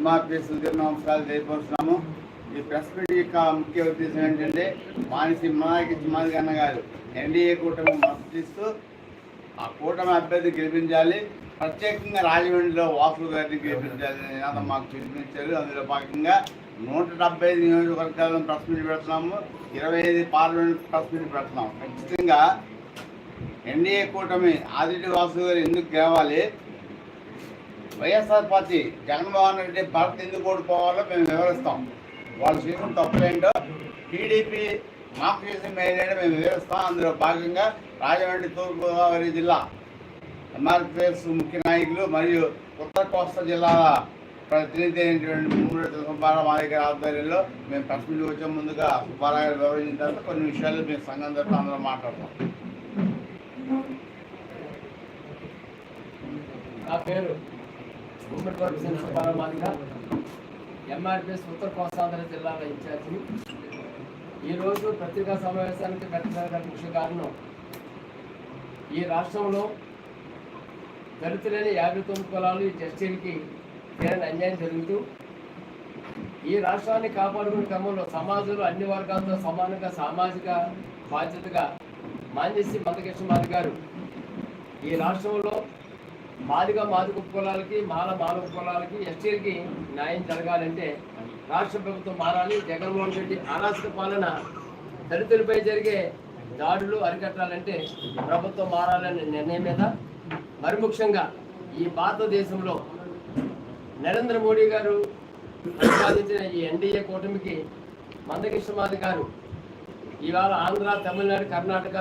ఎంఆర్పిఎస్ ఉద్యోగ నమస్కారాలు తెలియపరుస్తున్నాము ఈ ప్రెస్ మీట్ యొక్క ముఖ్య ఉద్దేశం ఏంటంటే మానసి మాయకి చిమాది అన్న గారు ఎన్డీఏ కూటమి మద్దతిస్తూ ఆ కూటమి అభ్యర్థి గెలిపించాలి. ప్రత్యేకంగా రాజమండ్రిలో వాసులు గారిని గెలిపించాలి నినాదం మాకు పిలుపునిచ్చారు. అందులో భాగంగా నూట డెబ్బై ఐదు నియోజకవర్గాలను ప్రెస్ మీట్ పెడుతున్నాము. ఇరవై ఐదు పార్లమెంట్ ప్రెస్ మీట్ పెడుతున్నాము. ఖచ్చితంగా ఎన్డీఏ కూటమి ఆదిటి వాసు గారు ఎందుకు గెలవాలి? వైఎస్ఆర్ పార్టీ జగన్మోహన్ రెడ్డి భారత్ ఎందుకు ఓడిపోవాలో మేము వివరిస్తాం. వాళ్ళు చేసిన తప్పులేంటో టీడీపీ మాకు చేసిన మేలేంటో మేము వివరిస్తాం. అందులో భాగంగా రాజమండ్రి తూర్పుగోదావరి జిల్లా ఎంఆర్పిఎస్ ముఖ్య నాయకులు మరియు ఉత్తర కోస్తా జిల్లాల ప్రతినిధి అయినటువంటి మూడు సుబ్బారావు మా దగ్గర ఆధ్వర్యంలో మేము ప్రెస్ మీట్ వచ్చే ముందుగా సుబ్బారావు గారు వివరించిన తర్వాత కొన్ని విషయాలు మేము సంఘం తరఫున అందరూ మాట్లాడతాం. నా పేరు ఉమ్మడి ప్రొఫెసర్ సుబ్బారావు మాదిగ ఎంఆర్పిఎస్ ఉత్తర కోస్తాంధ్ర జిల్లాల ఇన్ఛార్జి. ఈరోజు పత్రికా సమావేశానికి పెట్టడానికి ముఖ్య కారణం ఈ రాష్ట్రంలో దళితులైన యాభై తొమ్మిది కులాలు ఈ జస్టిన్కి తీరని అన్యాయం జరుగుతూ ఈ రాష్ట్రాన్ని కాపాడుకునే క్రమంలో సమాజంలో అన్ని వర్గాలతో సమానంగా సామాజిక బాధ్యతగా మాంజేసి మందకృష్ణ మాది గారు ఈ రాష్ట్రంలో మాదిగా మాదిగ కులాలకి మాల మాలవ కులాలకి ఎస్టీలకి న్యాయం జరగాలంటే రాష్ట్ర ప్రభుత్వం మారాలి. జగన్మోహన్ రెడ్డి అరాచక పాలన దళితులపై జరిగే దాడులు అరికట్టాలంటే ప్రభుత్వం మారాలనే నిర్ణయం మీద మరి ముఖ్యంగా ఈ భారతదేశంలో నరేంద్ర మోడీ గారు ప్రతిపాదించిన ఈ ఎన్డీఏ కూటమికి మందకృష్ణమాది గారు ఇవాళ ఆంధ్ర తమిళనాడు కర్ణాటక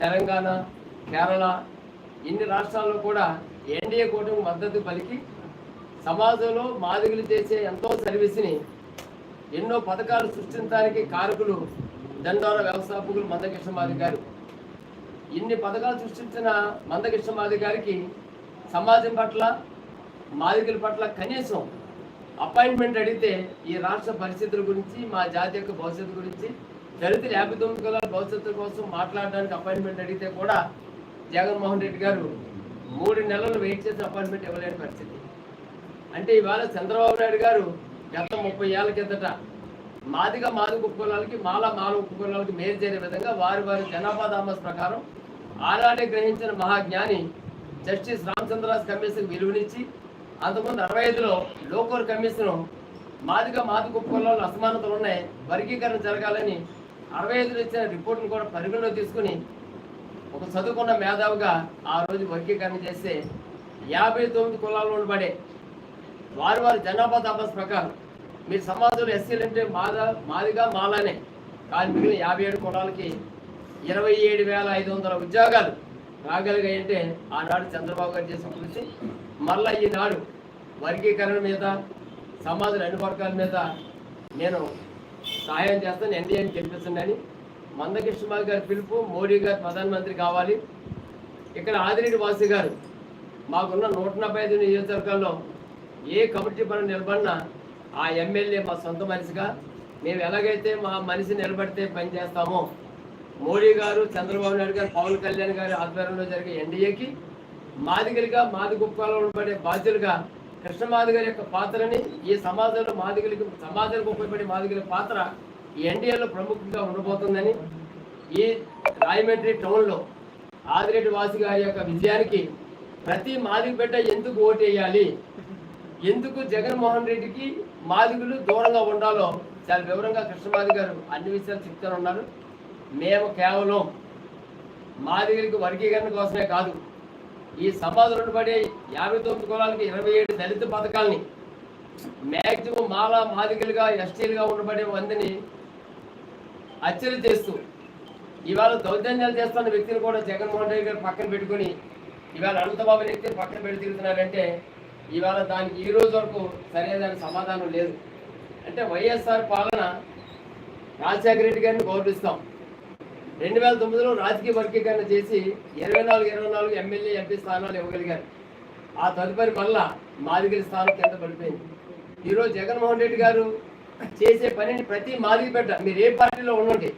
తెలంగాణ కేరళ ఇన్ని రాష్ట్రాల్లో కూడా ఎన్డీఏ కూటమి మద్దతు పలికి సమాజంలో మాదిగులు చేసే ఎంతో సర్వీస్ని ఎన్నో పథకాలు సృష్టించడానికి కారకులు దండోర వ్యవస్థాపకులు మందకృష్ణ మాది గారు. ఇన్ని పథకాలు సృష్టించిన మందకృష్ణ మాది గారికి సమాజం పట్ల మాదిగుల పట్ల కనీసం అపాయింట్మెంట్ అడిగితే ఈ రాష్ట్ర పరిస్థితుల గురించి మా జాతి యొక్క భవిష్యత్తు గురించి దళితులు యాభై తొమ్మిది కులాల భవిష్యత్తు కోసం మాట్లాడడానికి అపాయింట్మెంట్ అడిగితే కూడా జగన్మోహన్ రెడ్డి గారు మూడు నెలలు వెయిట్ చేసి అపాయింట్మెంట్ ఇవ్వలేని పరిస్థితి. అంటే ఇవాళ చంద్రబాబు నాయుడు గారు గత ముప్పై ఏళ్ళ కిందట మాదిగా మాది కులాలకి మాల మాల కులాలకి మేలు చేరే విధంగా వారి వారి జనాభా దామస్ ప్రకారం ఆనాడే గ్రహించిన మహాజ్ఞాని జస్టిస్ రామచంద్రరాజ్ కమిషన్ విలువనిచ్చి అంతకుముందు అరవై ఐదులో లోకోర్ కమిషన్ మాదిగా మాది కులాలు అసమానతలు ఉన్నాయి వర్గీకరణ జరగాలని అరవై ఐదులో ఇచ్చిన రిపోర్ట్ను కూడా పరిగణలో తీసుకుని ఒక చదువుకున్న మేధావుగా ఆ రోజు వర్గీకరణ చేస్తే యాభై తొమ్మిది కులాల్లో పడే వారి వారి జనాభా దాపస్ ప్రకారం మీరు సమాజంలో ఎస్సీలు అంటే మాద మాదిగా మాలానే. కానీ మిగిలిన యాభై ఏడు కులాలకి ఇరవై ఏడు వేల ఐదు వందల ఉద్యోగాలు రాగలిగాయంటే ఆనాడు చంద్రబాబు గారు చేసిన కృషి. మళ్ళీ ఈనాడు వర్గీకరణ మీద సమాజం అన్ని వర్గాల మీద నేను సహాయం చేస్తాను ఎన్డీఏని గెలిపిస్తుందని మందకృష్ణ గారి పిలుపు మోడీ గారు ప్రధానమంత్రి కావాలి. ఇక్కడ ఆదిరెడ్డి వాసు గారు మాకున్న నూట నలభై ఐదు నియోజకవర్గాల్లో ఏ కమిటీ పని నిలబడినా ఆ ఎమ్మెల్యే మా సొంత మనిషిగా. మేము ఎలాగైతే మా మనిషి నిలబడితే పని చేస్తామో మోడీ గారు చంద్రబాబు నాయుడు గారు పవన్ కళ్యాణ్ గారి ఆధ్వర్యంలో జరిగే ఎన్డీఏకి మాదిగలుగా మాది కుప్పలో ఉండబడే బాధ్యులుగా కృష్ణమాది గారి యొక్క పాత్రని ఈ సమాజంలో మాదిగలకి సమాజానికి ఉపయోగపడే మాదిగల పాత్ర ఎన్డీఏలో ప్రముఖంగా ఉండబోతుందని ఈ రాయమండ్రి టౌన్లో ఆదిరెడ్డి వాసి గారి యొక్క విజయానికి ప్రతి మాదిగ బిడ్డ ఎందుకు ఓటేయాలి? ఎందుకు జగన్మోహన్ రెడ్డికి మాదిగులు దూరంగా ఉండాలో చాలా వివరంగా కృష్ణమాది గారు అన్ని విషయాలు చెప్తూ ఉన్నారు మేము కేవలం మాదిగలకి వర్గీకరణ కోసమే కాదు ఈ సమాజంలో పడే యాభై తొమ్మిది కులాలకి ఇరవై ఏడు దళిత పథకాలని మ్యాక్సిమం మాలా మాదిగలుగా ఎస్టీలుగా ఉండబడే వందని హత్యలు చేస్తూ ఇవాళ దౌర్జన్యాలు చేస్తున్న వ్యక్తిని కూడా జగన్మోహన్ రెడ్డి గారు పక్కన పెట్టుకొని ఇవాళ అనంతబాబు వ్యక్తిని పక్కన పెట్టి తిరుగుతున్నారంటే ఇవాళ దానికి ఈ రోజు వరకు సరైన సమాధానం లేదు. అంటే వైఎస్ఆర్ పాలన రాజశేఖర రెడ్డి గారిని గౌరవిస్తాం. రెండు వేల తొమ్మిదిలో రాజకీయ వర్గీకరణ చేసి ఇరవై నాలుగు ఇరవై నాలుగు ఎమ్మెల్యే ఎంపీ స్థానాలు ఇవ్వగలిగారు. ఆ తదుపరి మళ్ళా మాదిగిరి స్థానం కింద పడిపోయింది. ఈరోజు జగన్మోహన్ రెడ్డి గారు చేసే పనిని ప్రతి మాదిరి పెట్ట మీరు ఏ పార్టీలో ఉండండి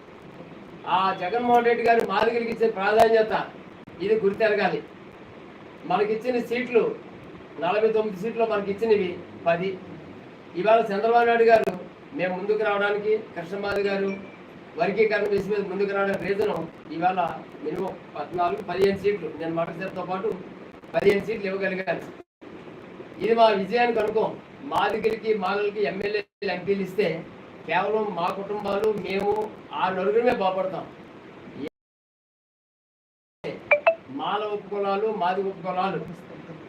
ఆ జగన్మోహన్ రెడ్డి గారు మాదిగలకి ఇచ్చే ప్రాధాన్యత ఇది గుర్తెరగాలి మనకిచ్చిన సీట్లు నలభై తొమ్మిది సీట్లు మనకి ఇచ్చినవి పది. ఇవాళ చంద్రబాబు నాయుడు గారు మేము ముందుకు రావడానికి కృష్ణమాధి గారు వర్గీకరణ విషయం మీద ముందుకు రావడానికి రీజన్ ఇవాళ మినిమం పద్నాలుగు పదిహేను సీట్లు. నేను మొదటిసారితో పాటు పదిహేను సీట్లు ఇవ్వగలిగాను. ఇది మా విజయానికి అనుకోం మా దగ్గరికి మాలకి ఎమ్మెల్యేలు ఎంపీలు ఇస్తే కేవలం మా కుటుంబాలు మేము ఆ నలుగురమే బాగుపడతాం. మాల ఉపకులాలు మాది ఉపకులాలు.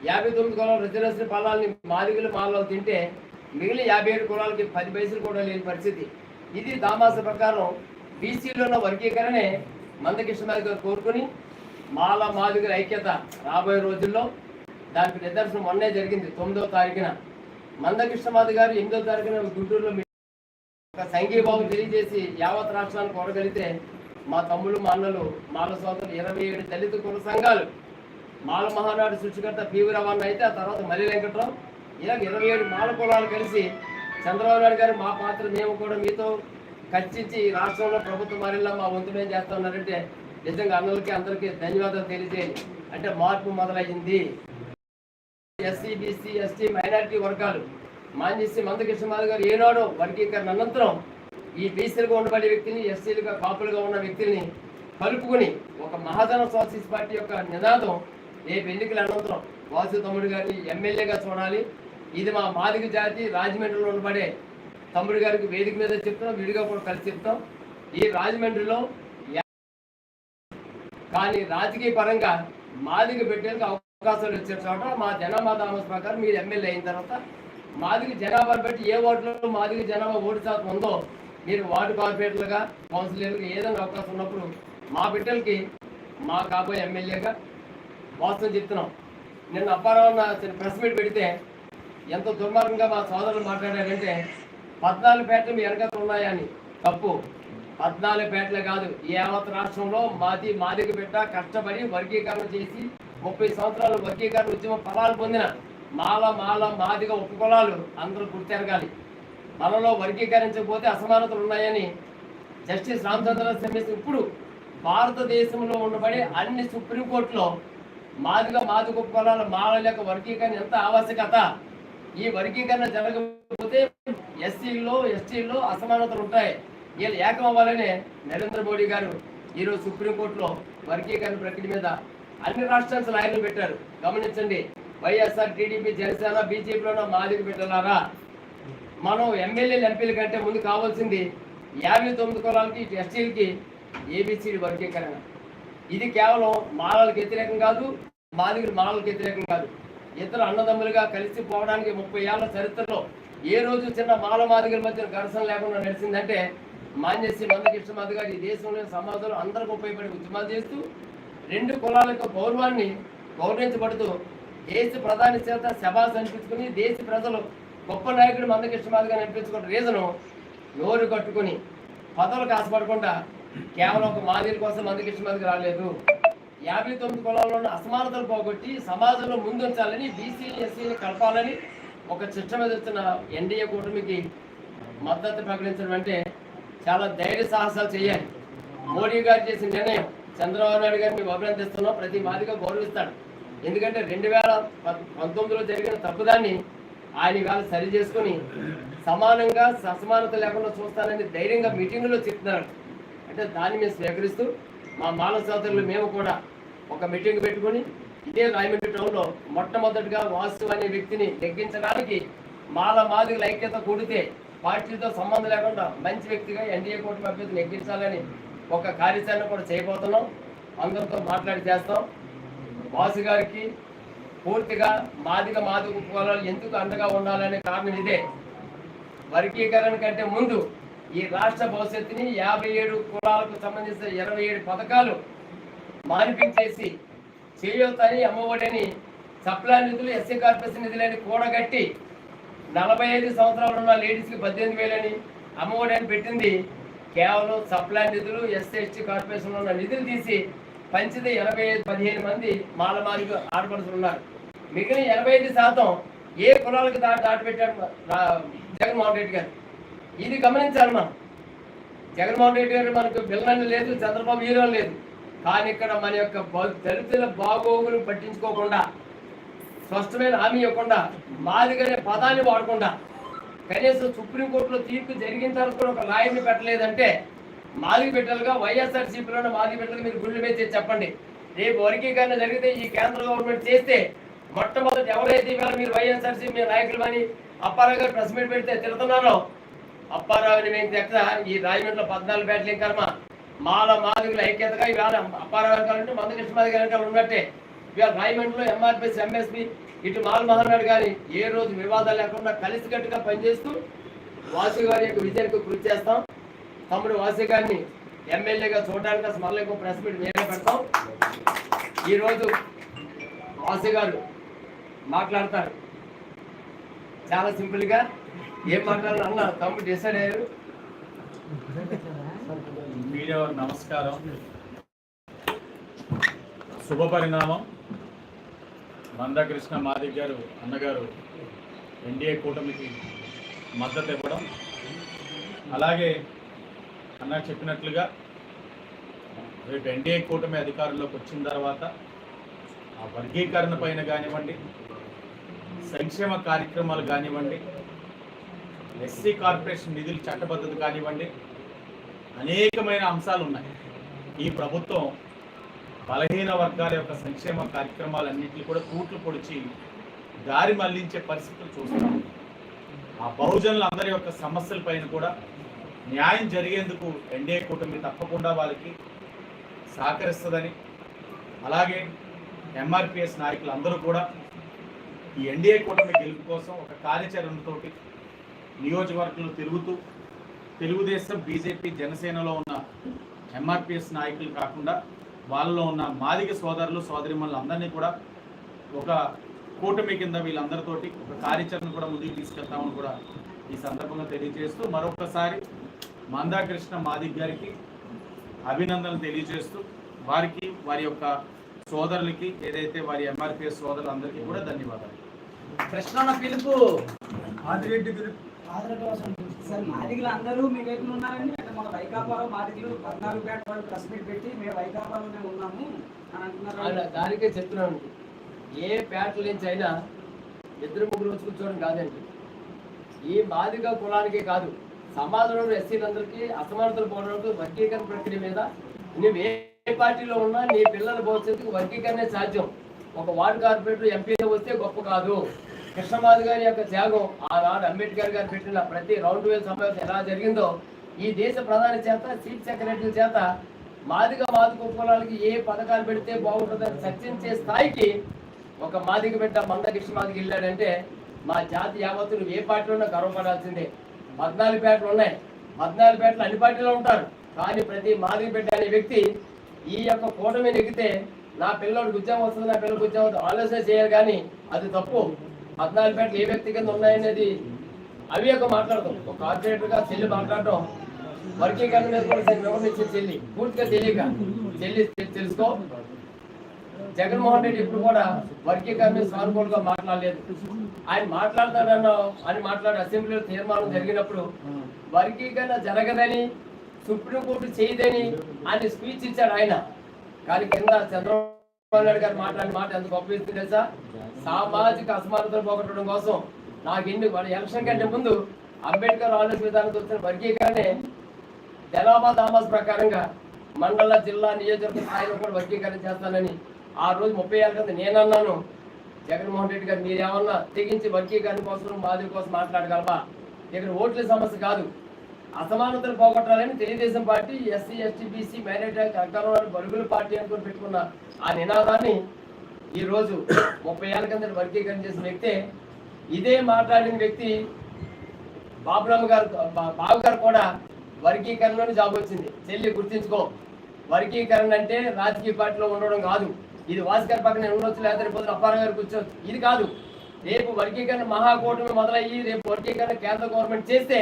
యాభై తొమ్మిది కులాలు రచనసిన ఫలాల్ని మాదిగలు మాలలో తింటే మిగిలిన యాభై ఏడు కులాలకి పది పైసలు కూడా లేని పరిస్థితి. ఇది దామాస ప్రకారం బీసీలో ఉన్న వర్గీకరణే మందకృష్ణమాది గారు కోరుకుని మాల మాదిగల ఐక్యత రాబోయే రోజుల్లో దానికి నిదర్శనం మొన్నే జరిగింది తొమ్మిదవ తారీఖున. మందకృష్ణమాధ గారు ఎనిమిదవ తారీఖున గుంటూరులో ఒక సంఘీభావం తెలియజేసి యావత్ రాష్ట్రాన్ని కోరగలిగితే మా తమ్ముళ్ళు మా అన్నలు మాల సోదరులు ఇరవై ఏడు దళిత కుల సంఘాలు. మాల మహానాడు సృష్టికర్త పివి రవాణ్ అయితే ఆ తర్వాత మల్లి వెంకట్రావు ఇలా ఇరవై ఏడు మాల కులాలు కలిసి చంద్రబాబు నాయుడు గారు మా పాత్ర మేము కూడా మీతో ఖర్చించి రాష్ట్రంలో ప్రభుత్వం మారిలా మా వంతు మేము చేస్తా ఉన్నారంటే నిజంగా అందరికీ అందరికీ ధన్యవాదాలు తెలియజేయండి. అంటే మార్పు మొదలైంది ఎస్సీ బీసీ ఎస్టీ మైనారిటీ వర్గాలు మాంజేసి మందకృష్ణమాధవ్ గారు ఏనాడో వర్గీకరణ అనంతరం ఈ బీసీలుగా ఉండబడే వ్యక్తిని ఎస్సీలుగా కాపులుగా ఉన్న వ్యక్తుల్ని కలుపుకుని ఒక మహాజన సోషలిస్ట్ పార్టీ యొక్క నినాదం రేపు ఎన్నికల అనంతరం వాసు తమ్ముడు గారిని ఎమ్మెల్యేగా చూడాలి. ఇది మా మాదిగ జాతి రాజమండ్రిలో ఉండబడే తమ్ముడు గారికి వేదిక మీద చెప్తాం విడిగా కూడా కలిసి చెప్తాం. ఈ రాజమండ్రిలో కానీ రాజకీయ పరంగా మాదిగ పెట్టేందుకు అవకాశాలు ఇచ్చే చోట మా జనాభా దామస్ ప్రకారం మీరు ఎమ్మెల్యే అయిన తర్వాత మాదిగ జనాభాను బట్టి ఏ వార్డులో మాదిగ జనాభా ఓటు శాతం ఉందో మీరు వార్డు కార్పొరేటర్లుగా కౌన్సిలర్లుగా ఏదైనా అవకాశం ఉన్నప్పుడు మా బిడ్డలకి మా కాబోయే ఎమ్మెల్యేగా వాస్తవం చెప్తున్నాం. నిన్న అప్పారావు నా ప్రెస్ మీట్ పెడితే ఎంత దుర్మార్గంగా మా సోదరులు మాట్లాడారంటే పద్నాలుగు పేటలు మీ వెనకాల ఉన్నాయని. తప్పు. పద్నాలుగు పేటలే కాదు ఈ యావత్ రాష్ట్రంలో మాది మాదిగ బిడ్డ కష్టపడి వర్గీకరణ చేసి ముప్పై సంవత్సరాలు వర్గీకరణ ఉద్యమ ఫలాలు పొందిన మాల మాల మాదిగ ఉపకులాలు అందరూ గుర్తెరగాలి. మనలో వర్గీకరించకపోతే అసమానతలు ఉన్నాయని జస్టిస్ రామచంద్ర సెమిస్ ఇప్పుడు భారతదేశంలో ఉండబడే అన్ని సుప్రీంకోర్టులో మాదిగా మాదిగ ఉపకులాల మాల యొక్క వర్గీకరణ ఎంత ఆవశ్యకత? ఈ వర్గీకరణ జరగకపోతే ఎస్సీల్లో ఎస్టీల్లో అసమానతలు ఉంటాయి. వీళ్ళు ఏకం అవ్వాలనే నరేంద్ర మోడీ గారు ఈరోజు సుప్రీంకోర్టులో వర్గీకరణ ప్రక్రియ మీద అన్ని రాష్ట్రాల లాయర్లు పెట్టారు. గమనించండి వైఎస్ఆర్ టీడీపీ జనసేన బీజేపీలో మాదిరి పెట్టలారా? మనం ఎమ్మెల్యేలు ఎంపీల కంటే ముందు కావాల్సింది యాభై తొమ్మిది కులాలకి ఎస్టీలకి ఏబిసిడి వర్గీకరణ. ఇది కేవలం మాలలకు వ్యతిరేకం కాదు మాదిగలు మాలలకు వ్యతిరేకం కాదు. ఇతర అన్నదమ్ములుగా కలిసి పోవడానికి ముప్పై ఏళ్ళ చరిత్రలో ఏ రోజు చిన్న మాల మాదిగల మధ్య ఘర్షణ లేకుండా నడిచిందంటే మాన్యసి మందకృష్ణ గారు ఈ దేశంలో సమాజంలో అందరికి ఉపయోగపడే ఉద్యమాలు చేస్తూ రెండు కులాల యొక్క గౌరవాన్ని గౌరవించబడుతూ దేశ ప్రధాని చేత శబాస్ అనిపించుకుని దేశ ప్రజలు గొప్ప నాయకుడు మందకృష్ణ మాదిగా అనిపించుకున్న రీజను నోరు కట్టుకుని పదవులకు ఆశపడకుండా కేవలం ఒక మాదిరి కోసం మందకృష్ణ గారు రాలేదు. యాభై తొమ్మిది కులాల్లో ఉన్న అసమానతలు పోగొట్టి సమాజంలో ముందుంచాలని బీసీ ఎస్సీని కలపాలని ఒక చిట్టం మీద ఎన్డీఏ కూటమికి మద్దతు ప్రకటించడం అంటే చాలా ధైర్య సాహసాలు చేయాలి. మోడీ గారు చేసిన నిర్ణయం చంద్రబాబు నాయుడు గారిని మేము అభినందిస్తున్నాం ప్రతి మాదిగా గౌరవిస్తాడు. ఎందుకంటే రెండు వేల పద్- పంతొమ్మిదిలో జరిగిన తప్పుదాన్ని ఆయన ఇవాళ సరి చేసుకుని సమానంగా అసమానత లేకుండా చూస్తానని ధైర్యంగా మీటింగులో చెప్తున్నారు. అంటే దాన్ని మేము స్వీకరిస్తూ మా మానవ సోదరులు మేము కూడా ఒక మీటింగ్ పెట్టుకుని ఇదే రాయమండ్రి టౌన్లో మొట్టమొదటిగా వాసు అనే వ్యక్తిని నెగ్గించడానికి మాల మాదిగల ఐక్యత కూడితే పార్టీతో సంబంధం లేకుండా మంచి వ్యక్తిగా ఎన్డీఏ కూటమి అభ్యర్థి నెగ్గించాలని ఒక కార్యాచరణ కూడా చేయబోతున్నాం. అందరితో మాట్లాడి చేస్తాం. బాసు గారికి పూర్తిగా మాదిక మాదిక కులాలు ఎందుకు అండగా ఉండాలనే కారణం ఇదే. వర్గీకరణ కంటే ముందు ఈ రాష్ట్ర భవిష్యత్తుని యాభై ఏడు కులాలకు సంబంధించిన ఇరవై ఏడు పథకాలు మానిపించేసి చేయూతని అమ్మఒడిని సప్లా నిధులు ఎస్సీ కార్పొరేషన్ నిధులని కూడగట్టి నలభై ఐదు సంవత్సరాలు ఉన్న లేడీస్కి పద్దెనిమిది వేలని అమ్మఒడని పెట్టింది. కేవలం సప్లై నిధులు ఎస్సీఎస్టీ కార్పొరేషన్లో ఉన్న నిధులు తీసి పంచితే ఎనభై ఐదు పదిహేను మంది మాలమాలికి ఆడపడుతున్నారు ఉన్నారు. మిగిలిన ఎనభై ఐదు శాతం ఏ కులాలకు దాటి దాటిపెట్టాడు రా- జగన్మోహన్ రెడ్డి గారు. ఇది గమనించాలి మనం. జగన్మోహన్ రెడ్డి గారు మనకు విలన్ లేదు చంద్రబాబు హీరో లేదు. కానీ ఇక్కడ మన యొక్క దళితుల బాగోగులు పట్టించుకోకుండా స్పష్టమైన హామీ ఇవ్వకుండా మాదిగనే పదాన్ని వాడకుండా కనీసం సుప్రీంకోర్టులో తీర్పు జరిగిన తర్వాత కూడా ఒక లాయర్ని పెట్టలేదంటే మాదిగ బిడ్డలుగా వైఎస్ఆర్సీపీలోని మాదిగ బిడ్డలు మీరు గుళ్ళు మీద చెప్పండి. రేపు వర్గీకరణ జరిగితే ఈ కేంద్ర గవర్నమెంట్ చేస్తే మొట్టమొదటి ఎవరైతే ఇవాళ మీరు వైఎస్ఆర్సీ మీ నాయకులు అని అప్పారావు గారు ప్రెస్ మీట్ పెడితే తిరుగుతున్నారో అప్పారావుని మేము తెచ్చ ఈ రాజమండ్రిలో పద్నాలుగు బ్యాట్లు కర్మ? మాల మాదిగుల ఐక్యతగా ఇవాళ అప్పారావు వెనకాలంటే మందకృష్ణ మాది గారు ఉన్నట్టే. ఇవాళ రాయమండ్రిలో ఎంఆర్పిఎస్ ఎంఎస్పి ఇటు మాల్ మహారాడు గారి ఏ రోజు వివాదాలు లేకుండా కలిసికట్టుగా పనిచేస్తూ వాసు గారి యొక్క విజయానికి కృషి చేస్తాం. తమ్ముడు వాసు గారిని ఎమ్మెల్యేగా చూడడానికి అసలు మళ్ళీ ఇంకో ప్రెస్ మీట్ మేమే పెడతాం. ఈరోజు వాసు గారు మాట్లాడతారు. చాలా సింపుల్గా ఏం మాట్లాడాలన్నా తమ్ముడు డిసైడ్ అయ్యారు. మీడియా నమస్కారం. శుభ పరిణామం మందకృష్ణ మాదిక్ గారు అన్నగారు ఎన్డీఏ కూటమికి మద్దతు ఇవ్వడం అలాగే అన్న చెప్పినట్లుగా రేపు ఎన్డీఏ కూటమి అధికారంలోకి వచ్చిన తర్వాత ఆ వర్గీకరణ పైన కానివ్వండి సంక్షేమ కార్యక్రమాలు కానివ్వండి ఎస్సీ కార్పొరేషన్ నిధులు చట్టబద్ధత కానివ్వండి అనేకమైన అంశాలు ఉన్నాయి. ఈ ప్రభుత్వం బలహీన వర్గాల యొక్క సంక్షేమ కార్యక్రమాలన్నింటినీ కూడా కూట్లు పొడిచి దారి మళ్ళించే పరిస్థితులు చూస్తున్నాం. ఆ బహుజనుల అందరి యొక్క సమస్యల పైన కూడా న్యాయం జరిగేందుకు ఎన్డీఏ కూటమి తప్పకుండా వాళ్ళకి సహకరిస్తుందని అలాగే ఎంఆర్పిఎస్ నాయకులు అందరూ కూడా ఈ ఎన్డీఏ కూటమి గెలుపు కోసం ఒక కార్యాచరణతోటి నియోజకవర్గంలో తిరుగుతూ తెలుగుదేశం బీజేపీ జనసేనలో ఉన్న ఎంఆర్పిఎస్ నాయకులు కాకుండా వాళ్ళలో ఉన్న మాదిగ సోదరులు సోదరిమణులు అందరినీ కూడా ఒక కూటమి కింద వీళ్ళందరితోటి ఒక కార్యాచరణ కూడా ముందుకు తీసుకెళ్తామని కూడా ఈ సందర్భంగా తెలియజేస్తూ మరొకసారి మందాకృష్ణ మాదిగ్ గారికి అభినందనలు తెలియజేస్తూ వారికి వారి యొక్క సోదరులకి ఏదైతే వారి ఎంఆర్పిఎస్ సోదరులందరికీ కూడా ధన్యవాదాలు. కృష్ణన్న పిలుపు. ఆదిరెడ్డి మాదిగలు అందరూ మీ వైపున ఉన్నారండి. అంటే మన వైకాపాలో మాదిగలు పద్నాలుగు పేట వాళ్ళు ప్రెస్ మీట్ పెట్టి మేము వైకాపాలోనే ఉన్నాము అని అంటున్నారు దానికే చెప్తున్నాను. ఏ పేటల నుంచి అయినా ఇద్దరు ముగ్గురు వచ్చి కూర్చోవడం కాదండి. ఈ మాదిగ కులానికే కాదు సమాజంలో ఎస్సీలందరికీ అసమానతలు పోవడానికి వర్గీకరణ ప్రక్రియ మీద నువ్వు ఏ పార్టీలో ఉన్నా నీ పిల్లల భవిష్యత్తుకు వర్గీకరణే సాధ్యం. ఒక వార్డు కార్పొరేటర్ ఎంపీగా వస్తే గొప్ప కాదు. కృష్ణమాధు గారి యొక్క త్యాగం ఆనాడు అంబేద్కర్ గారు పెట్టిన ప్రతి రౌండ్ వేల్ సమావేశం ఎలా జరిగిందో ఈ దేశ ప్రధాని చేత చీఫ్ సెక్రటరీ చేత మాదిగ మాదిక కులాలకి ఏ పథకాలు పెడితే బాగుంటుందని చర్చించే స్థాయికి ఒక మాదిక బిడ్డ మందకృష్ణ మాదికి వెళ్ళాడంటే మా జాతి యావత్తు నువ్వు ఏ పార్టీలో గర్వపడాల్సిందే. పద్నాలుగు పేటలు ఉన్నాయి. పద్నాలుగు పేటలు అన్ని పార్టీలో ఉంటారు. కానీ ప్రతి మాదిగ బిడ్డ అనే వ్యక్తి ఈ యొక్క కూటమి నెగితే నా పిల్లోడికి ఉద్యోగం వస్తుంది నా పిల్లలకు ఉద్యోగం వస్తుంది ఆలోచన చేయాలి కానీ అది తప్పు. పద్నాలుగు పేటలు ఏ వ్యక్తి కింద ఉన్నాయనేది అవి యొక్క మాట్లాడతాం. ఒక కార్పొరేటర్గా చెల్లి మాట్లాడటం వర్గీకరణ మీద కూడా చెల్లి. పూర్తిగా తెలియక. చెల్లి తెలుసుకో. జగన్మోహన్ రెడ్డి ఇప్పుడు కూడా వర్గీకరణ మీద సానుకూలంగా మాట్లాడలేదు. ఆయన మాట్లాడతాడన్న అని మాట్లాడే అసెంబ్లీలో తీర్మానం జరిగినప్పుడు వర్గీకరణ జరగదని సుప్రీంకోర్టు చేయదని ఆయన స్పీచ్ ఇచ్చాడు ఆయన. కానీ కింద చంద్రబాబు నాయుడు గారు మాట్లాడిన మాట ఎంత గొప్ప ఇస్తుంది తెలుసా? సామాజిక అసమానతలు పోగొట్టడం కోసం నాకు ఎన్ని ఎలక్షన్ కంటే ముందు అంబేద్కర్ ఆలోచన విధానంతో వచ్చిన వర్గీకరణే జనాభా దామాస్ ప్రకారంగా మండల జిల్లా నియోజకవర్గ స్థాయిలో కూడా వర్గీకరణ చేస్తానని ఆ రోజు ముప్పై ఏళ్ళ కింద నేనన్నాను. జగన్మోహన్ రెడ్డి గారు మీరేమన్నా తెగించి వర్గీకరణ కోసం మాదిరి కోసం మాట్లాడగలవా ఇక్కడ ఓట్ల సమస్య కాదు. అసమానతలు పోగొట్టాలని Telugudesam party SC ST BC minority అగ్రవాళ్ళు బరుగుల పార్టీ అనుకుని పెట్టుకున్న ఆ నినాదాన్ని ఈ రోజు ముప్పై ఏళ్ళ కింద వర్గీకరణ చేసిన వ్యక్తే ఇదే మాట్లాడిన వ్యక్తి బాబురామ్ గారు బాబు గారు కూడా వర్గీకరణలోని జాబ్ వచ్చింది. చెల్లి గుర్తించుకో. వర్గీకరణ అంటే రాజకీయ పార్టీలో ఉండడం కాదు. ఇది వాస్కర్ పక్కన ఉండొచ్చు లేకపోతే పొద్దున అప్పారావు గారు కూర్చోవచ్చు ఇది కాదు. రేపు వర్గీకరణ మహాకూటమి మొదలయ్యి రేపు వర్గీకరణ కేంద్ర గవర్నమెంట్ చేస్తే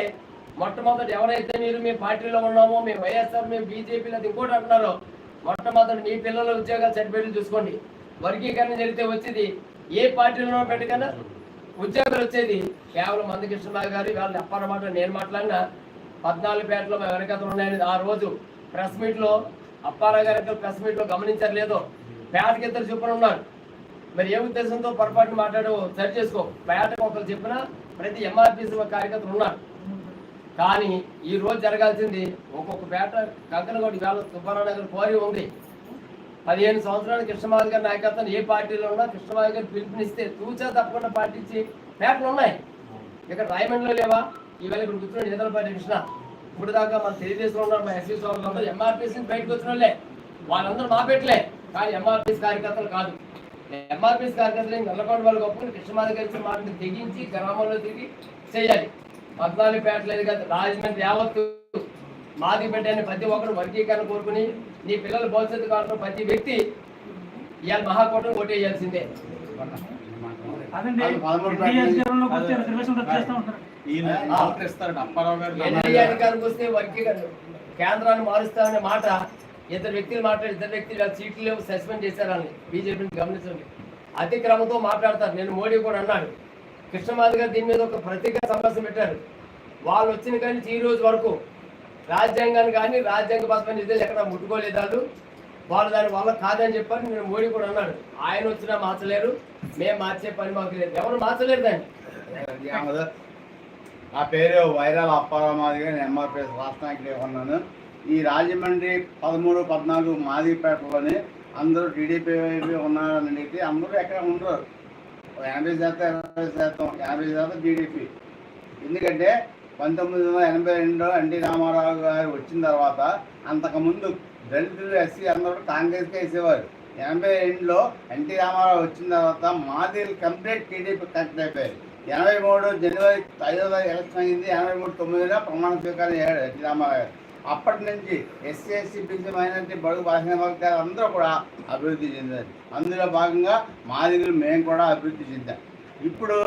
మొట్టమొదటి ఎవరైతే మీరు మీ పార్టీలో ఉన్నామో మేము వైఎస్ఆర్ మేము బీజేపీ లేదా ఇంకోటి అంటున్నారో మొట్టమొదటి మీ పిల్లల ఉద్యోగాలు సర్టిఫికేట్లు చూసుకోండి. వర్గీకరణ జరిగితే వచ్చేది ఏ పార్టీలో పెట్టకన్నా ఉద్యోగాలు వచ్చేది. కేవలం మందకృష్ణరావు గారు వాళ్ళ అప్పారమాట నేను మాట్లాడిన పద్నాలుగు పేటలో మా వెనకతలు ఉన్నాయని ఆ రోజు ప్రెస్ మీట్లో అప్పారావు గారి ప్రెస్ మీట్లో గమనించట్లేదు పేటకి ఇద్దరు చొప్పున ఉన్నారు. మరి ఏ ఉద్దేశంతో పొరపాటు మాట్లాడు సరి చేసుకో. పేటకు ఒకరు చెప్పినా ప్రతి ఎంఆర్పిసి కార్యకర్తలు ఉన్నారు. కానీ ఈ రోజు జరగాల్సింది ఒక్కొక్క పేట కంకనగొడి వేళ సుబ్బారావు నగర్ కోరి ఉంది. పదిహేను సంవత్సరాలు కృష్ణమాధవ్ గారి నాయకత్వం ఏ పార్టీలో ఉన్నా కృష్ణమాధవ్ గారు పిలుపునిస్తే తూచా తప్పకుండా పాటించి పేటలు ఉన్నాయి. ఇక్కడ రాయమండ్రిలో లేవా? ఈవేళ ఇక్కడ కూర్చున్నాడు నిద్రపాటి కృష్ణ ఇప్పుడు దాకా మన తెలుగుదేశంలో ఉన్నారు మా ఎస్సీ సోదరులు ఎంఆర్పీసీ బయటకు వచ్చిన వాళ్ళే. వాళ్ళందరూ మా పెట్టలే. కానీ ఎంఆర్పీసీ కార్యకర్తలు కాదు. ఎంఆర్పీసీ కార్యకర్తలు నల్లకొండ వాళ్ళు గొప్ప కృష్ణమాధవ్ గారి మాటని తెగించి గ్రామంలో తిరిగి చేయాలి. పద్నాలుగు పేటలేదు కదా రాజమండ్రి యావత్తు మాది పెట్టని ప్రతి ఒక్కరు వర్గీకరణ కోరుకుని నీ పిల్లల భవిష్యత్తు కావాల్సిన ప్రతి వ్యక్తి ఇవాళ మహాకూటమి ఓటేయాల్సిందే. అదండి. ఈయన అప్పారావు గారు వస్తే వర్గీకరణ కేంద్రాన్ని మారుస్తామనే మాట ఇద్దరు వ్యక్తులు మాట్లాడి ఇద్దరు వ్యక్తులు సీట్లు లేవు సస్పెండ్ చేశారని బీజేపీని గమనించండి. అతిక్రమంతో మాట్లాడతారు. నేను మోడీ కూడా అన్నాడు. కృష్ణమాధవ్ గారు దీని మీద ఒక ప్రత్యేక సమస్య పెట్టారు. వాళ్ళు వచ్చిన కానీ ఈ రోజు వరకు రాజ్యాంగాన్ని కానీ రాజ్యాంగబద్ధమైన నిధులు ఎక్కడ ముట్టుకోలేదు వాళ్ళు. వాళ్ళు దాని వల్ల కాదని చెప్పారు. నేను మోడీ కూడా అన్నాడు. ఆయన వచ్చినా మార్చలేరు. మేము మార్చే పని మాకు లేదు. ఎవరు మార్చలేరు దాన్ని? నా పేరు వైరాల అప్పారావు మాదిగా నేను ఎంఆర్పిఎస్ రాష్ట్రానికి ఉన్నాను. ఈ రాజమండ్రి పదమూడు పద్నాలుగు మాదిపేటలోని అందరూ టీడీపీ వైపు ఉన్నారని అడిగితే అందరూ ఎక్కడ ఉండరు. ఎనభై శాతం ఇరవై శాతం యాభై శాతం టీడీపీ. ఎందుకంటే పంతొమ్మిది వందల ఎనభై రెండులో ఎన్టీ రామారావు గారు వచ్చిన తర్వాత అంతకుముందు దళితులు ఎస్సీ అందరూ కాంగ్రెస్కే వేసేవారు. ఎనభై రెండులో ఎన్టీ రామారావు వచ్చిన తర్వాత మాదిలు కంప్లీట్ టీడీపీ కనెక్ట్ అయిపోయారు. ఎనభై మూడు జనవరి ఐదో తారీఖు ఎలక్షన్ అయింది. ఎనభై మూడు తొమ్మిదిలో ప్రమాణ స్వీకారం చేశాడు ఎన్టీ రామారావు గారు. అప్పటి నుంచి ఎస్సీ ఎస్సీ బీసీ బడుగు బాసిన వర్గాలు అందరూ కూడా అభివృద్ధి చెందారు. అందులో భాగంగా మాదిగులు మేము కూడా అభివృద్ధి చెందాం. ఇప్పుడు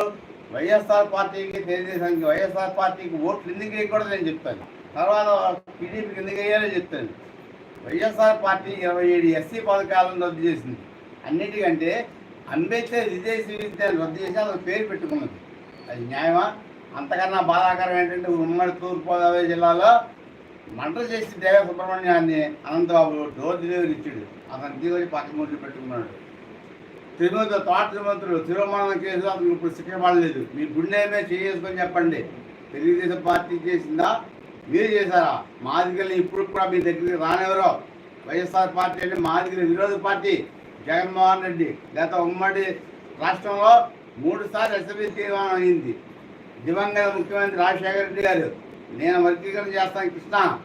వైఎస్ఆర్ పార్టీకి తెలుగుదేశానికి వైఎస్ఆర్ పార్టీకి ఓట్లు ఎందుకు వేయకూడదు నేను చెప్తాను తర్వాత టీడీపీకి ఎందుకు వేయాలో చెప్తాను వైఎస్ఆర్ పార్టీ ఇరవై ఏడు ఎస్సీ పథకాలను రద్దు చేసింది. అన్నిటికంటే అంబేద్కర్ విదేశీ విద్యను రద్దు చేసి అతను పేరు పెట్టుకున్నది. అది న్యాయమా? అంతకన్నా బాధాకరం ఏంటంటే ఉమ్మడి తూర్పుగోదావరి జిల్లాలో మంటలు చేసి దేవ సుబ్రహ్మణ్యాన్ని అనంతబాబు డోర్ డెలివరీ ఇచ్చాడు. అతను దిగుబడి పక్క ముట్లు పెట్టుకున్నాడు. తిరుమల తోట తిరుమతులు తిరుమల కేసు అతను ఇప్పుడు సిక్కబడలేదు పడలేదు. మీ గుండె మీద చేసుకొని చెప్పండి. తెలుగుదేశం పార్టీ చేసిందా? మీరు చేశారా? మాదిగల్ని ఇప్పుడు కూడా మీ దగ్గరికి రానివ్వరు. వైఎస్ఆర్ పార్టీ అంటే మాదిగల విరోధ పార్టీ. జగన్మోహన్ రెడ్డి గత ఉమ్మడి రాష్ట్రంలో మూడు సార్లు అసెంబ్లీ తీర్మానం అయింది. దివంగత ముఖ్యమంత్రి రాజశేఖర రెడ్డి గారు నేను వర్గీకరణ చేస్తాను కృష్ణ.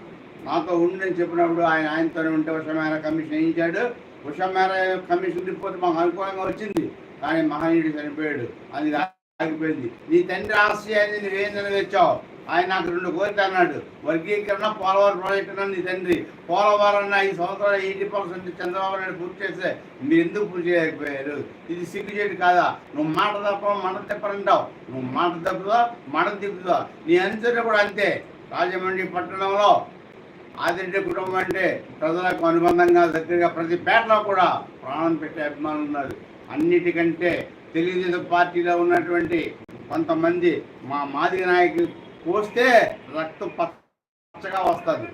నాతో ఉండని చెప్పినప్పుడు ఆయన ఆయనతోనే ఉంటే ఉషమేర కమిషన్ వేయించాడు. ఉషమేర కమిషన్ రిపోర్ట్ మాకు అనుకూలంగా వచ్చింది. కానీ మహనీయుడు చనిపోయాడు. అది ఆగిపోయింది. నీ తండ్రి ఆశయాన్ని నువ్వేం నెరవేర్చావు? ఆయన నాకు రెండు కోరిక అన్నాడు. వర్గీకరణ పోలవరం ప్రాజెక్ట్ అన్న నీ తండ్రి. పోలవరం ఈ సంవత్సరాలు ఎయిటీ పర్సెంట్ చంద్రబాబు నాయుడు పూర్తి చేస్తే మీరు ఎందుకు పూర్తి చేయకపోయారు? ఇది సిగ్గుచేటు కాదా? నువ్వు మాట తప్ప మన తిప్పరంటావు. నువ్వు మాట తప్పుదా మాట తిప్పుదా నీ అనుసరణ కూడా అంతే. రాజమండ్రి పట్టణంలో ఆదిరెడ్డి కుటుంబం అంటే ప్రజలకు అనుబంధంగా దగ్గరగా ప్రతి పేటలో కూడా ప్రాణం పెట్టే అభిమానులు ఉన్నారు. అన్నిటికంటే తెలుగుదేశం పార్టీలో ఉన్నటువంటి కొంతమంది మా మాదిగ నాయకులు పోస్తే రక్తం పచ్చగా వస్తుంది.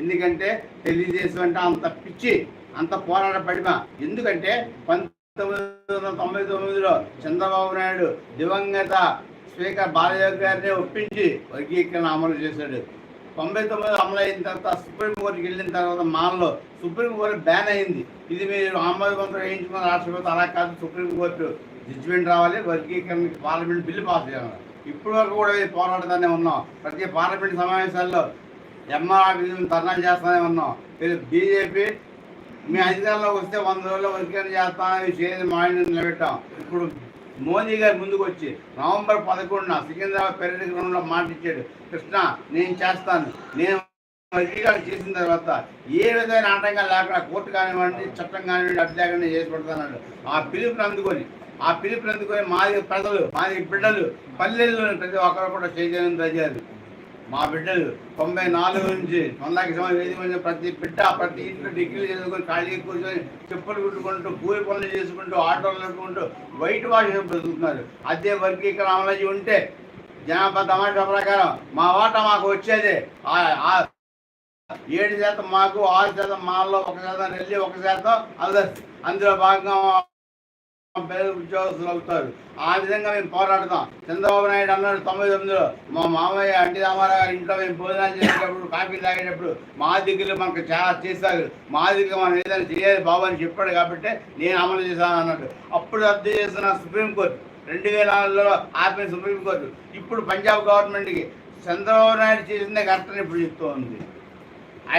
ఎందుకంటే తెలుగుదేశం అంటే అంత పిచ్చి అంత పోరాట పడిమ. ఎందుకంటే పంతొమ్మిది వందల తొంభై తొమ్మిదిలో చంద్రబాబు నాయుడు దివంగత స్పీకర్ బాలయోగి గారిని ఒప్పించి వర్గీకరణ అమలు చేశాడు. తొంభై తొమ్మిది అమలు అయిన తర్వాత సుప్రీంకోర్టుకి వెళ్ళిన తర్వాత మాల్లో సుప్రీంకోర్టు బ్యాన్ అయింది. ఇది మీరు ఆమోదవంతం వేయించుకున్న రాష్ట్రపతి అలా కాదు సుప్రీంకోర్టు జడ్జిమెంట్ రావాలి వర్గీకరణకి పార్లమెంట్ బిల్లు పాస్ చేయాలి. ఇప్పుడు వరకు కూడా ఇది పోరాడుతూనే ఉన్నాం. ప్రతి పార్లమెంట్ సమావేశాల్లో ఎంఆర్ఆర్ ధర్నాలు చేస్తూనే ఉన్నాం. బీజేపీ మీ అధికారంలోకి వస్తే వంద రోజుల్లో వర్గీకరణ చేస్తామని చేయని మాట నిలబెట్టాం. ఇప్పుడు మోదీ గారు ముందుకు వచ్చి నవంబర్ పదకొండున సికింద్రాబాద్ పర్యటన గ్రౌండ్లో మాట ఇచ్చాడు కృష్ణ నేను చేస్తాను. నేను వర్గీకరణ చేసిన తర్వాత ఏ విధమైన ఆటంకం లేకుండా కోర్టు కానివ్వండి చట్టం కానివ్వండి అడ్డు లేకుండా చేసి పెడతానన్నాడు ఆ పిలుపుని అందుకొని ఆ పిలుపుని అందుకొని మాది ప్రజలు మాది బిడ్డలు పల్లెల్లోని ప్రతి ఒక్కరు కూడా చైతన్యం తగ్గారు మా బిడ్డలు తొంభై నాలుగు నుంచి వందకి సమయం వేది మంది ప్రతి బిడ్డ ప్రతి ఇంట్లో డిగ్రీలు చదువుకొని ఖాళీ కూర్చొని చెప్పులు కుట్టుకుంటూ కూలి పనులు చేసుకుంటూ ఆటోలు నడుపుకుంటూ వైట్ వాష్ బ్రతుకుతున్నారు. అదే వర్గీకరణ అమలు ఉంటే జనాభా తమాషా ప్రకారం మా వాటా మాకు వచ్చేదే. ఆ ఏడు శాతం మాకు ఆరు శాతం మాల్లో ఒక శాతం వెళ్ళి ఒక శాతం అందరు. అందులో భాగంగా పేద ఉద్యోగస్తులు అవుతారు. ఆ విధంగా మేము పోరాడతాం. చంద్రబాబు నాయుడు అన్నాడు తొంభై తొమ్మిదిలో మా మామయ్య అంటి రామారావు గారి ఇంట్లో మేము భోజనాలు చేసేటప్పుడు కాఫీ తాగేటప్పుడు మా దగ్గర మనకు చాలా చేస్తారు. మా దగ్గర మనం ఏదైనా చేయాలి బాబు అని చెప్పాడు కాబట్టి నేను అమలు చేశాను అన్నాడు అప్పుడు రద్దు చేసిన సుప్రీంకోర్టు రెండు వేల నాలుగులో ఆపిన సుప్రీంకోర్టు ఇప్పుడు పంజాబ్ గవర్నమెంట్కి చంద్రబాబు నాయుడు చేసిందే కరెక్ట్ అని ఇప్పుడు చెప్తూ ఉంది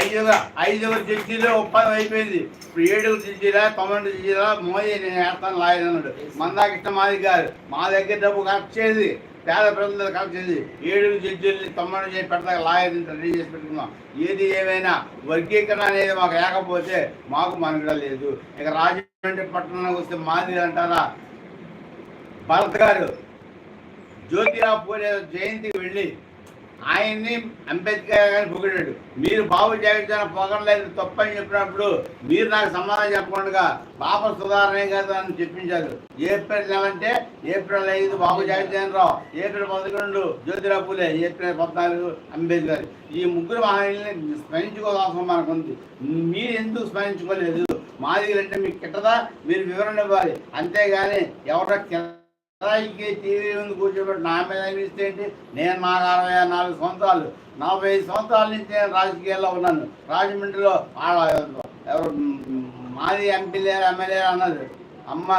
ఐదవ ఐదుగురు జడ్జీలో ఒప్పందం అయిపోయింది. ఇప్పుడు ఏడుగురు జడ్జీలా తొమ్మిది జడ్జీలా మోదీ నేను వేస్తాను లాయర్ అన్నాడు. మందాకృష్ణ మాది గారు మా దగ్గర డబ్బు ఖర్చు చేసి పేద ప్రజల ఖర్చు చేసి ఏడుగురు జడ్జీలు తొమ్మిది చేసి పెడతా లాయర్ రెడీ చేసి పెట్టుకున్నాం ఏది ఏమైనా వర్గీకరణ అనేది మాకు లేకపోతే మాకు మనగడ లేదు. ఇక రాజమండ్రి పట్టణంలో వస్తే మాది అంటారా? భరత్ గారు జ్యోతిరావు పూలే జయంతికి వెళ్ళి ఆయన్ని అంబేద్కర్ గారిని పొగిడాడు. మీరు బాబు జగన్ పొగడలేదు తప్పని చెప్పినప్పుడు మీరు నాకు సమాధానం చెప్పకుండా పాప సుధారణ కదా అని చెప్పించారు. ఏప్రిల్ నెల అంటే ఏప్రిల్ ఐదు బాబు జగన్ రావు ఏప్రిల్ పదకొండు జ్యోతిరావు పూలే ఏప్రిల్ పద్నాలుగు అంబేద్కర్. ఈ ముగ్గురు మహానీయుల్ని స్మరించుకోవాల్సిన మనకు ఉంది. మీరు ఎందుకు స్మరించుకోలేదు? మాదిగలు అంటే మీకు కిట్టదా? మీరు వివరణ ఇవ్వాలి. అంతేగాని ఎవరో రాజకీయ టీవీ ముందు కూర్చోబెట్టి నా మీద అనిపిస్తే ఏంటి? నేను మా అరవై నాలుగు సంవత్సరాలు నలభై ఐదు సంవత్సరాల నుంచి నేను రాజకీయాల్లో ఉన్నాను. రాజమండ్రిలో ఆడ ఎవరు మాది ఎంపీలే ఎమ్మెల్యే అన్నది అమ్మ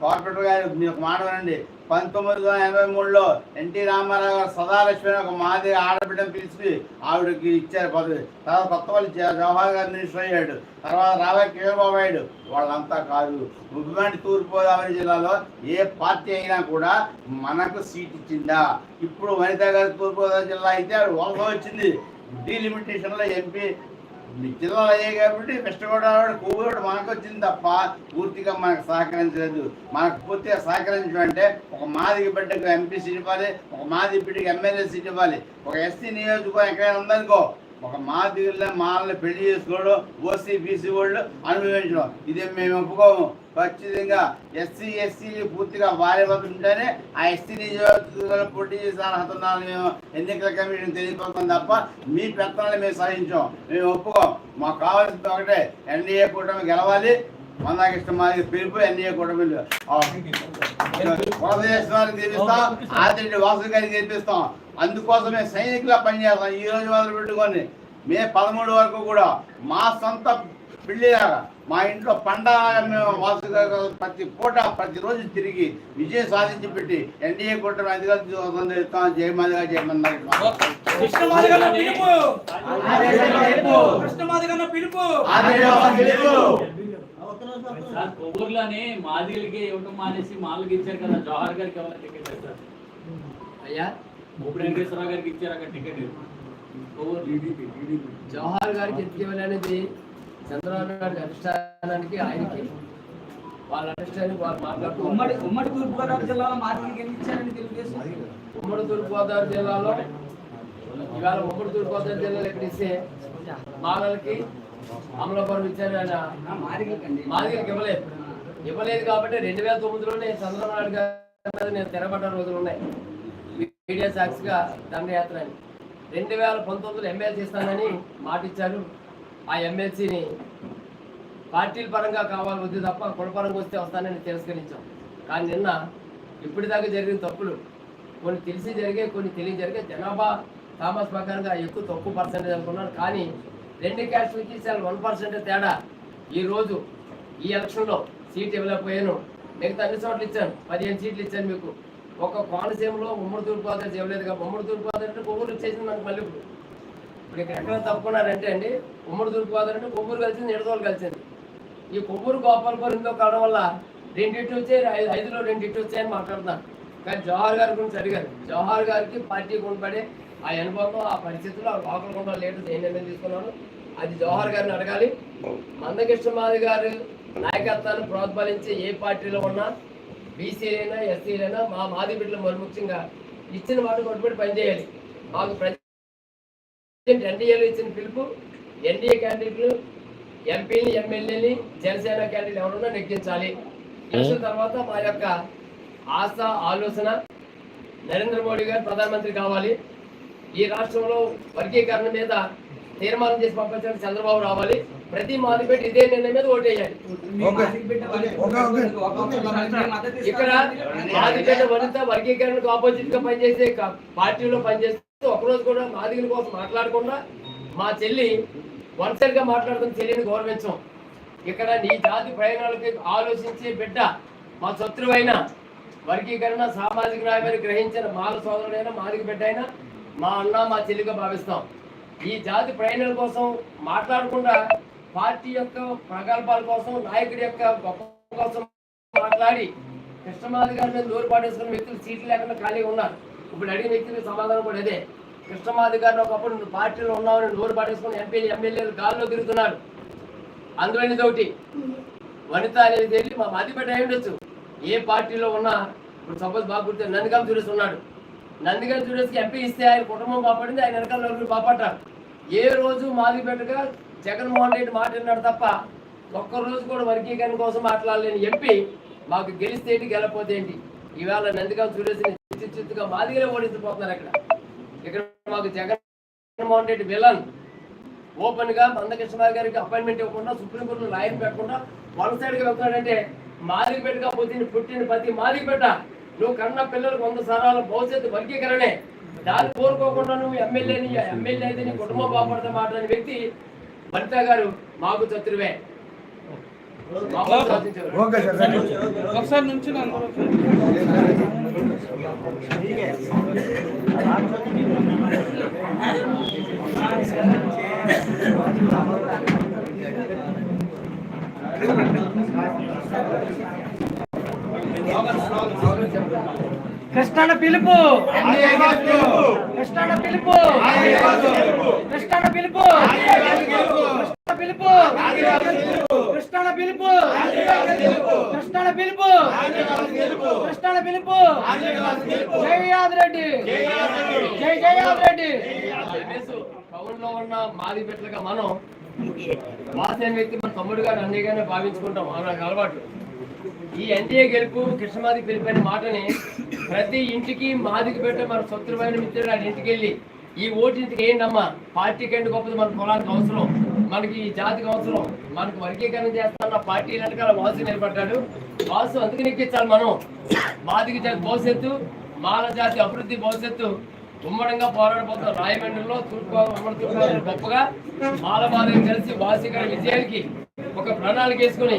కార్పొరేటర్ గారు మీరు మాట వినండి. పంతొమ్మిది వందల ఎనభై మూడులో ఎన్టీ రామారావు గారు సదాలక్ష్మి ఒక మాది ఆడబిడ్డను పిలిచి ఆవిడకి ఇచ్చారు పదవి. తర్వాత కొత్త వాళ్ళు జవహర్ గారు మినిస్టర్ అయ్యాడు. తర్వాత రావా కేరబాబు అయ్యాడు. వాళ్ళంతా కాదు. ముఖ్యమంత్రి తూర్పుగోదావరి జిల్లాలో ఏ పార్టీ అయినా కూడా మనకు సీట్ ఇచ్చిందా? ఇప్పుడు వనిత గారు తూర్పుగోదావరి జిల్లా అయితే ఆవిడ వలస వచ్చింది. డీలిమిటేషన్లో ఎంపీ జిల్లాలు అయ్యాయి కాబట్టి వెస్ట్ కూడా కోవిడ్ మనకు వచ్చింది తప్ప పూర్తిగా మనకు సహకరించలేదు. మనకు పూర్తిగా సహకరించడం అంటే ఒక మాదిరి బిడ్డకు ఎంపీ సీట్ ఇవ్వాలి ఒక మాది బిడ్డకి ఎమ్మెల్యే సీట్ ఇవ్వాలి. ఒక ఎస్సీ నియోజకవర్గం ఎక్కడైనా ఉందనుకో ఒక మాదిగల్లో మాలని పెళ్ళి చేసుకోవడం ఓసీ బీసీ వాళ్ళు అనుభవించడం. ఇది మేము ఒప్పుకోము. ఖచ్చితంగా ఎస్సీ ఎస్సీలు పూర్తిగా వారి వద్ద ఉంటేనే ఆ ఎస్సీ నియోజకవర్గంలో పోటీ చేసే అర్హత ఉందని మేము ఎన్నికల కమిషన్ తెలియపోతాం తప్ప మీ పెత్తనాలు మేము సహించాం. మేము ఒప్పుకోం. మాకు కావాల్సింది ఒకటే ఎన్డీఏ కూటమి గెలవాలి. మందాకృష్ణ మాది పిలుపు ఎన్డీఏ కూటమి వారికి తెప్పిస్తాం ఆదిరెడ్డి వాసు గారికి తెప్పిస్తాం అందుకోసమే సైనికులా పనిచేస్తాం ఈ రోజు మొదలు పెట్టుకొని మే పదమూడు వరకు కూడా మా సొంత పిల్లిలాగా మా ఇంట్లో పండగ మేము వాసు గారు ప్రతి పూట ప్రతిరోజు తిరిగి విజయం సాధించి పెట్టి ఎన్డీఏ కూటమి అధికారులు జయమాదిగా జయమంది కృష్ణమాదిగన్న పిలుపు కృష్ణమాదిగన్న పిలుపు సార్ కొవ్వూరులోనే మాదిగలకి ఇవ్వటం మానేసి మాలకి ఇచ్చారు కదా జవహర్ గారికి ఎవరైనా టికెట్ సార్? అయ్యా? ముప్పుడు వెంకటేశ్వరరావు గారికి ఇచ్చారు అక్కడ టికెట్ జవహర్ గారికి ఎందుకు ఇవ్వాలనేది? చంద్రబాబు నాయుడు అధిష్టానానికి ఆయనకి. వాళ్ళ అధిష్టానికి వాళ్ళు మాట్లాడుతూ ఉమ్మడి ఉమ్మడి తూర్పుగోదావరి జిల్లాలో మాదిరికి ఎన్ని ఇచ్చారని తెలుగుదేశం? ఉమ్మడి తూర్పుగోదావరి జిల్లాలో ఇవాళ ఉమ్మడి తూర్పుగోదావరి జిల్లాలో ఎక్కడ ఇస్తే మాలలకి అమలాపురం ఇచ్చారు ఆయన. మాదిగలకి ఇవ్వలేదు ఇవ్వలేదు కాబట్టి రెండు వేల తొమ్మిదిలోనే చంద్రబాబు నాయుడు గారి నేను తిరగబడ్డ రోజులు ఉన్నాయి. మీడియా సాక్షిగా దండయాత్ర అని రెండు వేల పంతొమ్మిదిలో ఎమ్మెల్సీ ఇస్తానని మాట ఇచ్చారు ఆ ఎమ్మెల్సీని పార్టీల పరంగా కావాలి వద్దు తప్ప కులపరంగా వస్తే వస్తానని తిరస్కరించాం. కానీ నిన్న ఇప్పటిదాకా జరిగిన తప్పులు కొన్ని తెలిసి జరిగే కొన్ని తెలియ జరిగే జనాభా థామస్ ప్రకారంగా ఎక్కువ తక్కువ పర్సెంటేజ్ అనుకున్నాను కానీ రెండు క్యాస్ట్ చాలా వన్ పర్సెంట్ తేడా. ఈరోజు ఈ ఎలక్షన్లో సీట్ ఇవ్వలేకపోయాను మిగతా అన్ని చోట్ల ఇచ్చాను. పదిహేను సీట్లు ఇచ్చాను మీకు. ఒక కోనసీమలో ఉమ్మడి తూర్పుగోదావరి ఇవ్వలేదు కాబట్టి ఉమ్మడి తూర్పుగోదావరి అంటే కొవ్వూరు ఇచ్చేసింది మనకు మళ్ళీ ఇప్పుడు. ఇప్పుడు ఇక్కడ ఎక్కడ తప్పుకున్నారంటే అండి ఉమ్మడి తూర్పుగోదావరి అంటే కొవ్వూరు కలిసింది నిడదోలు కలిసింది. ఈ కొవ్వూరు గోపాలపూర్ ఇందులో కావడం వల్ల రెండింటి వచ్చాయి ఐదు ఐదులో రెండింటి వచ్చాయని మాట్లాడుతున్నాను కానీ జవహర్ గారి గురించి అడిగారు. జవహర్ గారికి పార్టీ గుణపడే ఆ అనుభవం ఆ పరిస్థితుల్లో ఆ లోకల్ గుండా లీడర్స్ ఏం నిర్ణయం తీసుకున్నాను. అది జవహర్ గారిని అడగాలి. మందకృష్ణ మాది గారు నాయకత్వాన్ని ప్రోత్సహించి ఏ పార్టీలో ఉన్నా బీసీలైనా ఎస్సీలైనా మా మాది బిడ్డలు మరి ముఖ్యంగా ఇచ్చిన మాట కొట్టుబడి పనిచేయాలి. మాకు ప్రతి ఎన్డీఏలో ఇచ్చిన పిలుపు ఎన్డీఏ క్యాండిడేట్లు ఎంపీని ఎమ్మెల్యేని జనసేన క్యాండిడేట్ ఎవరున్నా నెగ్గించాలి. గెలిచిన తర్వాత మా యొక్క ఆశ ఆలోచన నరేంద్ర మోడీ గారు ప్రధానమంత్రి కావాలి. ఈ రాష్ట్రంలో వర్గీకరణ మీద తీర్మానం చేసి పంపించడానికి చంద్రబాబు రావాలి. ప్రతి మాదిపేట ఇదే నిర్ణయం మీద ఓటేయాలి. ఇక్కడ మాదిపేట వనిత వర్గీకరణకు ఆపోజిట్గా పనిచేసే పార్టీలో పనిచేస్తూ ఒకరోజు కూడా మాదిగల కోసం మాట్లాడకుండా మా చెల్లి వన్ సైడ్గా మాట్లాడుతున్న చెల్లిని గౌరవించం. ఇక్కడ నీ జాతి ప్రయోజనాలకి ఆలోచించే బిడ్డ మా శత్రువైన వర్గీకరణ సామాజిక న్యాయమని గ్రహించిన మాల సోదరుడైన మాదిగ బిడ్డ అయినా మా అన్న మా చెల్లిగా భావిస్తాం. ఈ జాతి ప్రయాణాల కోసం మాట్లాడకుండా పార్టీ యొక్క ప్రగల్భాల కోసం నాయకుడి యొక్క గొప్ప కోసం మాట్లాడి కృష్ణమాది గారి మీద నోరు పాటేసుకున్న వ్యక్తులు సీట్లు లేకుండా ఖాళీగా ఉన్నారు. ఇప్పుడు అడిగిన వ్యక్తులకు సమాధానం కూడా అదే. కృష్ణమాది గారిని ఒకప్పుడు పార్టీలో ఉన్నామని నోరు పాటేసుకుని ఎంపీలు ఎమ్మెల్యేలు గాల్లో తిరుగుతున్నారు. అందులోని ఒకటి. వనిత అనేది వెళ్ళి మా మాదిపేట అయి ఉండొచ్చు. ఏ పార్టీలో ఉన్నా ఇప్పుడు సపోజ్ బాగా గుర్తు నందిగాం నందిగల్ నందిగాం సురేష్కి ఎంపీ ఇస్తే ఆయన కుటుంబం కాపాడింది ఆయన వెనకాల నలుగురు కాపాడారు ఏ రోజు మాది పెట్టగా జగన్మోహన్ రెడ్డి మాట్లాడినాడు తప్ప ఒక్కరోజు కూడా వర్గీకరణ కోసం మాట్లాడలేని ఎంపీ మాకు గెలిస్తే ఏంటి గెలపోతే ఏంటి? ఈవేళ నందిగాం సురేష్ని చిత్తుగా మాదిగలే ఓడించిపోతున్నారు ఇక్కడ. ఇక్కడ మాకు జగన్మోహన్ రెడ్డి విలన్. ఓపెన్గా మందకృష్ణ గారికి అపాయింట్మెంట్ ఇవ్వకుండా సుప్రీంకోర్టులో లాయర్ పెట్టకుండా వన్ సైడ్గా వెళ్తున్నాడంటే మాదిరి పెట్టగా పుట్టిన పుట్టిన ప్రతి మాదిరి నువ్వు కన్న పిల్లలకు వంద సారాల భవిష్యత్తు వర్గీకరణే. దాన్ని కోరుకోకుండా నువ్వు ఎమ్మెల్యేని ఎమ్మెల్యే అయితే నీ కుటుంబం బాగుపడతా మాట్లాడిన వ్యక్తి వనిత గారు మాకు శత్రువే. ఒకసారి నుంచి కృష్ణాన పిలుపు. కృష్ణాన పిలుపు. కృష్ణాన పిలుపు. కృష్ణ పిలుపు. కృష్ణాన పిలుపు. కృష్ణాన పిలుపు. కృష్ణాన పిలుపు. జై యాదరెడ్డి. జై జై యాదరెడ్డి. టౌన్లో ఉన్న మాది పెట్లుగా మనం వాసన వ్యక్తి మన తమ్ముడు గారు అన్నయ్యగానే భావించుకుంటాం. మనకు అలవాటు. ఈ ఎన్డీఏ గెలుపు కృష్ణమాది గెలుపు మాటని ప్రతి ఇంటికి మాదికి పెట్టే మన శత్రువైన మిత్రుడు ఆయన ఇంటికి వెళ్ళి ఈ ఓటు ఇంటికి ఏంటమ్మా పార్టీకి ఎందుకు గొప్పది మన కులానికి అవసరం. మనకి ఈ జాతికి అవసరం. మనకు వర్గీకరణ చేస్తాన పార్టీ వెనకాల వాసు నిలబడ్డాడు. వాసు అందుకు నెక్కించాలి మనం. మాదికి జాతి భవిష్యత్తు మాల జాతి అభివృద్ధి భవిష్యత్తు. ఉమ్మడంగా పోరాడబోతున్న రాయమండ్రిలో తూర్పు ఉమ్మడి తూర్పు గొప్పగా మాలబాధలు కలిసి వాసికర విజయానికి ఒక ప్రణాళిక వేసుకుని